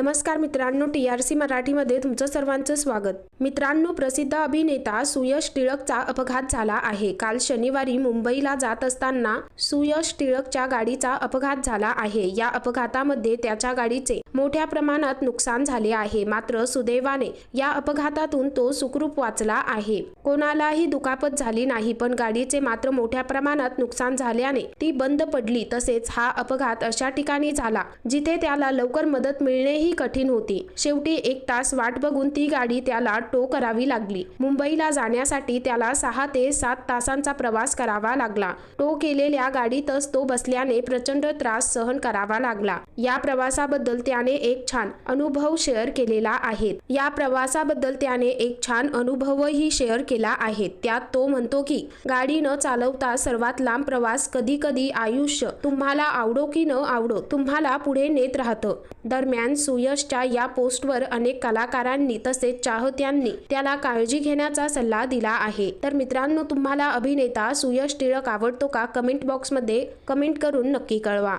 नमस्कार मित्रांनो T R C मराठीमध्ये तुमचं सर्वांचं स्वागत. मित्रांनो प्रसिद्ध अभिनेता सुयश टिळकचा अपघात झाला आहे. काल शनिवारी मुंबईला जात असताना सुयश टिळकच्या गाडीचा अपघात झाला आहे. या अपघातामध्ये त्याच्या गाडीचे मोठ्या प्रमाणात नुकसान झाले आहे. मात्र सुदैवाने या अपघातातून तो सुखरूप वाचला आहे. कोणालाही दुखापत झाली नाही पण गाडीचे मात्र मोठ्या प्रमाणात नुकसान झाल्याने ती बंद पडली. तसेच हा अपघात अशा ठिकाणी झाला जिथे त्याला लवकर मदत मिळणेही कठीण होती. शेवटी एक तास वाट बघून ती गाडी त्याला टो करावी लागली. मुंबईला जाण्यासाठी त्याला सहा ते सात तासांचा प्रवास करावा लागला. टो केलेल्या गाडीतच तो बसल्याने प्रचंड त्रास सहन करावा लागला. या प्रवासाबद्दल त्याने एक छान अनुभव शेअर केलेला आहे. या प्रवासाबद्दल त्याने एक छान अनुभवही शेअर केला आहे. त्यात तो म्हणतो की गाडी न चालवता सर्वात लांब प्रवास कधी कधी आयुष्य. तुम्हाला आवडो की न आवडो तुम्हाला पुढे नेत राहतं. दरम्यान सुई सुयशच्या या पोस्टवर अनेक कलाकारांनी तसेच चाहत्यांनी त्याला काळजी घेण्याचा सल्ला दिला आहे. तर मित्रांनो तुम्हाला अभिनेता सुयश टिळक आवडतो का? कमेंट बॉक्समध्ये कमेंट करून नक्की कळवा.